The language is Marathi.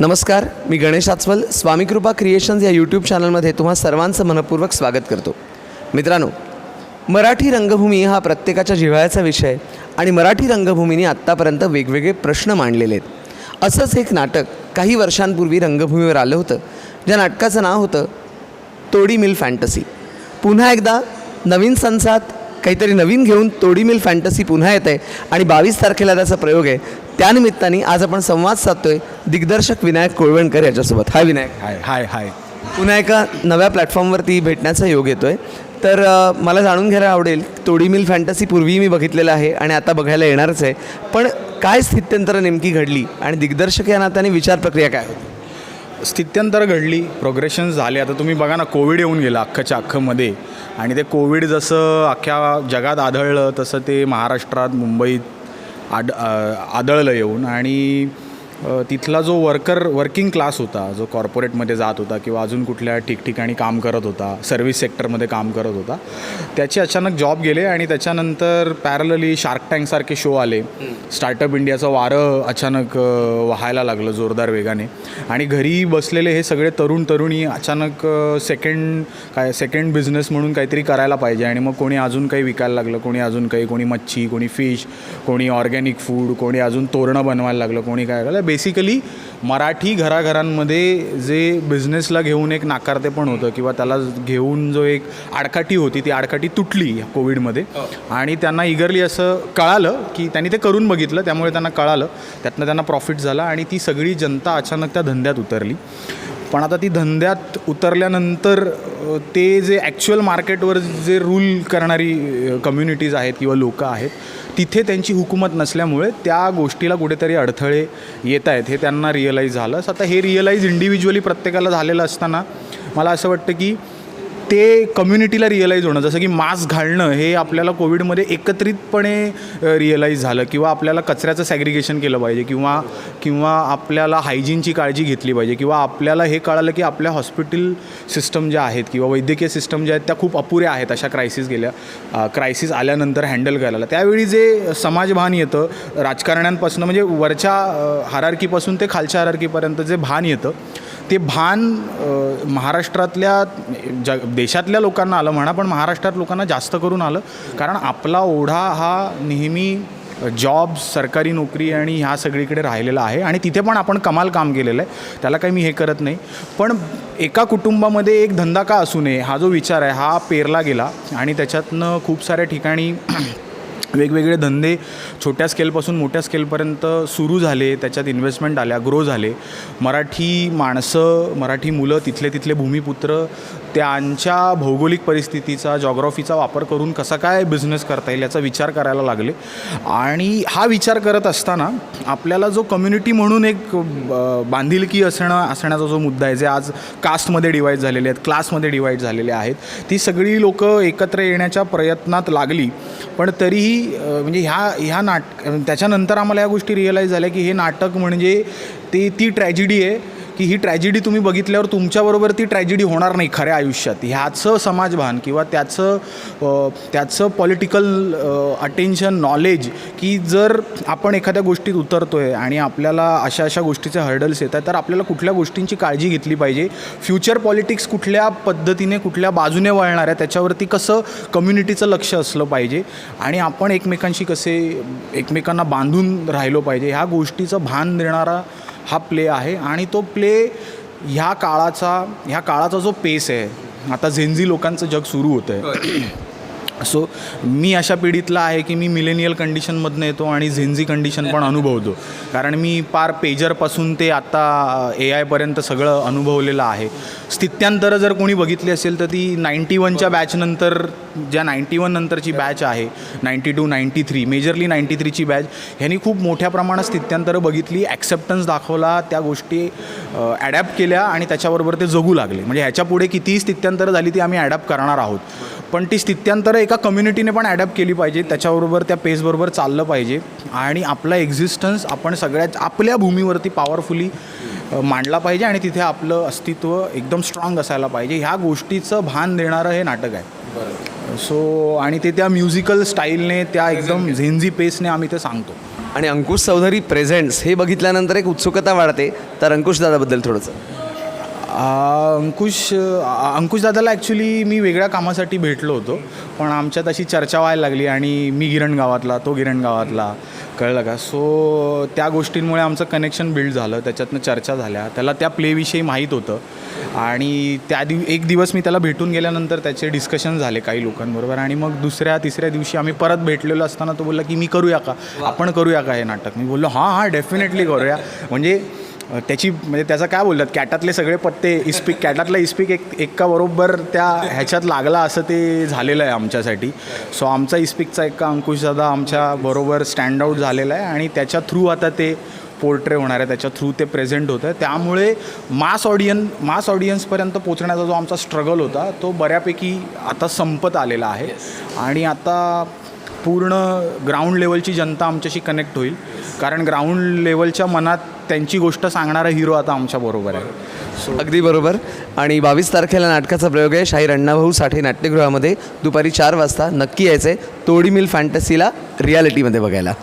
नमस्कार मी गणेश आचवल स्वामीकृपा क्रिएशन्स या यूट्यूब चॅनलमध्ये तुम्हा सर्वांचं मनपूर्वक स्वागत करतो. मित्रांनो मराठी रंगभूमी हा प्रत्येकाच्या जिव्हाळ्याचा विषय आणि मराठी रंगभूमीने आत्तापर्यंत वेगवेगळे प्रश्न मांडलेले आहेत. असंच एक नाटक काही वर्षांपूर्वी रंगभूमीवर आलं होतं ज्या नाटकाचं नाव होतं तोडी मिल फॅन्टसी. पुन्हा एकदा नवीन संसात काहीतरी नवीन घेऊन तोडी मिल फॅन्टसी पुन्हा येत आहे आणि बावीस तारखेला त्याचा प्रयोग आहे. त्यानिमित्ताने आज आपण संवाद साधतोय दिग्दर्शक विनायक कोळवणकर याच्यासोबत. हाय विनायक. हाय हाय हाय. पुन्हा एका नव्या प्लॅटफॉर्मवरती भेटण्याचा योग येतो आहे तर मला जाणून घ्यायला आवडेल तोडी मिल फॅन्टसी पूर्वी मी बघितलेलं आहे आणि आता बघायला येणारच आहे. पण काय स्थित्यंतर नेमकी घडली आणि दिग्दर्शक या नात्याने विचार प्रक्रिया काय होती? स्थित्यंतर घडली प्रोग्रेशन झाले. आता तुम्ही बघा ना कोविड येऊन गेलं अख्खच्या अख्खमध्ये. आणि ते कोविड जसं अख्ख्या जगात आढळलं तसं ते महाराष्ट्रात मुंबईत आड आदळलं येऊन. आणि तिथला जो वर्कर वर्किंग क्लास होता जो कॉर्पोरेटमध्ये जात होता किंवा अजून कुठल्या ठिकठिकाणी काम करत होता सर्व्हिस सेक्टरमध्ये काम करत होता त्याचे अचानक जॉब गेले आणि त्याच्यानंतर पॅरलली शार्क टँकसारखे शो आले. स्टार्टअप इंडियाचं वारं अचानक व्हायला लागलं जोरदार वेगाने. आणि घरी बसलेले हे सगळे तरुण तरुणी अचानक सेकंड काय सेकंड बिझनेस म्हणून काहीतरी करायला पाहिजे आणि मग कोणी अजून काही विकायला लागलं कोणी अजून काही कोणी मच्छी कोणी फिश कोणी ऑर्गॅनिक फूड कोणी अजून तोरणं बनवायला लागलं कोणी काय लागलं बेसिकली मराठी घराघरांमध्ये जे बिझनेसला घेऊन एक नाकारते पण होतं किंवा त्याला घेऊन जो एक आडकाठी होती ती आडकाठी तुटली कोविडमध्ये आणि त्यांना इगरली असं कळालं की त्यांनी ते करून बघितलं त्यामुळे त्यांना कळालं. त्यातनं त्यांना प्रॉफिट झाला आणि ती सगळी जनता अचानक त्या धंद्यात उतरली. पण आता ती धंद्यात उतरल्यानंतर ते जे ॲक्च्युअल मार्केटवर जे रूल करणारी कम्युनिटीज आहेत किंवा लोकं आहेत तिथे त्यांची हुकूमत नसल्यामुळे त्या गोष्टीला कुठेतरी अडथळे येत आहेत. हे त्यांना रिअलाईज झालं. आता हे रिअलाईज इंडिव्हिज्युअली प्रत्येकाला झालेलं असताना मला असं वाटतं की ते कम्युनिटीला रिअलाईज होणं जसं की मास्क घालणं हे आपल्याला कोविडमध्ये एकत्रितपणे रिअलाईज झालं किंवा आपल्याला कचऱ्याचं सॅग्रिगेशन केलं पाहिजे किंवा किंवा आपल्याला हायजीनची काळजी घेतली पाहिजे किंवा आपल्याला हे कळालं की आपल्या हॉस्पिटल सिस्टम ज्या आहेत किंवा वैद्यकीय सिस्टम ज्या आहेत त्या खूप अपुऱ्या आहेत अशा क्रायसिस गेल्या क्रायसिस आल्यानंतर हँडल करायला. त्यावेळी जे समाजभान येतं राजकारण्यांपासून म्हणजे वरच्या हारारकीपासून ते खालच्या हारारकीपर्यंत जे भान येतं ते भान महाराष्ट्रातल्या ज देशातल्या लोकांना आलं म्हणा पण महाराष्ट्रात लोकांना जास्त करून आलं. कारण आपला ओढा हा नेहमी जॉब सरकारी नोकरी आणि ह्या सगळीकडे राहिलेला आहे आणि तिथे पण आपण कमाल काम केलेलं आहे. त्याला काही मी हे करत नाही. पण एका कुटुंबामध्ये एक धंदा का असू नये हा जो विचार आहे हा पेरला गेला आणि त्याच्यातनं खूप साऱ्या ठिकाणी वेगवेगळे धंदे छोट्या स्केलपासून मोठ्या स्केलपर्यंत सुरू झाले त्याच्यात इन्व्हेस्टमेंट आल्या ग्रो झाले. मराठी माणसं मराठी मुलं तिथले तिथले भूमिपुत्र त्यांच्या भौगोलिक परिस्थितीचा जॉग्रॉफीचा वापर करून कसा काय बिझनेस करता येईल याचा विचार करायला लागले. आणि हा विचार करत असताना आपल्याला जो कम्युनिटी म्हणून एक बांधिलकी असणं असण्याचा जो मुद्दा आहे जे आज कास्टमध्ये डिवाईड झालेले आहेत क्लासमध्ये डिवाईड झालेले आहेत ती सगळी लोकं एकत्र येण्याच्या प्रयत्नात लागली. पण तरीही म्हणजे ह्या ह्या नाट त्याच्यानंतर आम्हाला या गोष्टी रिअलाईज झाल्या की हे नाटक म्हणजे ते ती ट्रॅजिडी आहे. की ही ट्रॅजिडी तुम्ही बघितल्यावर तुमच्याबरोबर ती ट्रॅजिडी होणार नाही खऱ्या आयुष्यात. ह्याचं समाजभान किंवा त्याचं त्याचं पॉलिटिकल अटेन्शन नॉलेज की जर आपण एखाद्या गोष्टीत उतरतो आहे आणि आपल्याला अशा अशा गोष्टीचे हर्डल्स येत आहेत तर आपल्याला कुठल्या गोष्टींची काळजी घेतली पाहिजे? फ्युचर पॉलिटिक्स कुठल्या पद्धतीने कुठल्या बाजूने वळणार आहे? त्याच्यावरती कसं कम्युनिटीचं लक्ष असलं पाहिजे? आणि आपण एकमेकांशी कसे एकमेकांना बांधून राहिलो पाहिजे? ह्या गोष्टीचं भान देणारा हा प्ले आहे आणि तो प्ले ह्या काळाचा ह्या काळाचा जो पेस आहे आता झेंझी लोकांचं जग सुरू होतं आहे सो मी अशा पिढीतला आहे की मी मिलेनियल कंडिशनमधनं येतो आणि झेंझी कंडिशन पण अनुभवतो. कारण मी पार पेजरपासून ते आता ए आयपर्यंत सगळं अनुभवलेलं आहे. स्थित्यांतर जर कोणी बघितली असेल तर ती नाईंटी वनच्या बॅचनंतर ज्या नाईंटी वन नंतरची बॅच आहे ninety two ninety three majorly ninety थ्रीची batch ह्यांनी खूप मोठ्या प्रमाणात स्थित्यांतरं बघितली ॲक्सेप्टन्स दाखवला त्या गोष्टी ॲडॅप्ट केल्या आणि त्याच्याबरोबर ते जगू लागले. म्हणजे ह्याच्या पुढे कितीही स्थित्यांतरं झाली ती आम्ही ॲडॅप्ट करणार आहोत. पण ती स्थित्यांतरं एका कम्युनिटीने पण ॲडॅप्ट केली पाहिजे. त्याच्याबरोबर त्या पेसबरोबर चाललं पाहिजे. आणि आपला एक्झिस्टन्स आपण सगळ्यात आपल्या भूमीवरती पॉवरफुली मांडला पाहिजे आणि तिथे आपलं अस्तित्व एकदम स्ट्रॉंग असायला पाहिजे. ह्या गोष्टीचं भान देणारं हे नाटक आहे. सो आणि ते त्या म्युझिकल स्टाईलने त्या एकदम झेंझी पेसने आम्ही ते सांगतो. आणि अंकुश चौधरी प्रेझेंट्स हे बघितल्यानंतर एक उत्सुकता वाढते. तर अंकुश दादाबद्दल थोडंसं. अंकुश अंकुश दादाला ॲक्च्युली मी वेगळ्या कामासाठी भेटलो होतो. पण आमच्यात अशी चर्चा व्हायला लागली आणि मी गिरण गावातला तो गिरण गावातला. कळलं का? सो त्या गोष्टींमुळे आमचं कनेक्शन बिल्ड झालं. त्याच्यातनं चर्चा झाल्या. त्याला त्या प्लेविषयी माहीत होतं. आणि त्या दिव एक दिवस मी त्याला भेटून गेल्यानंतर त्याचे डिस्कशन झाले काही लोकांबरोबर. आणि मग दुसऱ्या तिसऱ्या दिवशी आम्ही परत भेटलेलो असताना तो बोलला की मी करूया का? आपण करूया का हे नाटक? मी बोललो हां हां डेफिनेटली करूया. म्हणजे त्याची म्हणजे त्याचं काय बोलतात कॅटातले सगळे पत्ते इस्पिक कॅटातला इस्पिक एक एका बरोबर त्या ह्याच्यात लागला असं ते झालेलं आहे आमच्यासाठी. सो आमचा इस्पिकचा एका अंकुशदादा आमच्या बरोबर स्टँड आऊट झालेला आहे आणि त्याच्या थ्रू आता ते पोर्ट्रे होणार आहे त्याच्या थ्रू ते प्रेझेंट होतं आहे. त्यामुळे मास ऑडियन मास ऑडियन्सपर्यंत पोचण्याचा जो आमचा स्ट्रगल होता तो बऱ्यापैकी आता संपत आलेला आहे. आणि आता पूर्ण ग्राउंड लेवलची जनता आमच्याशी कनेक्ट होईल. कारण ग्राउंड लेवलच्या मनात त्यांची गोष्ट सांगणारा हिरो आता आमच्याबरोबर आहे. सो अगदी बरोबर. आणि बावीस तारखेला नाटकाचा प्रयोग आहे. शाहीर अण्णाभाऊ साठे नाट्यगृहामध्ये दुपारी चार वाजता नक्की यायचं आहे तोडी मिल फॅन्टसीला रियालिटीमध्ये बघायला.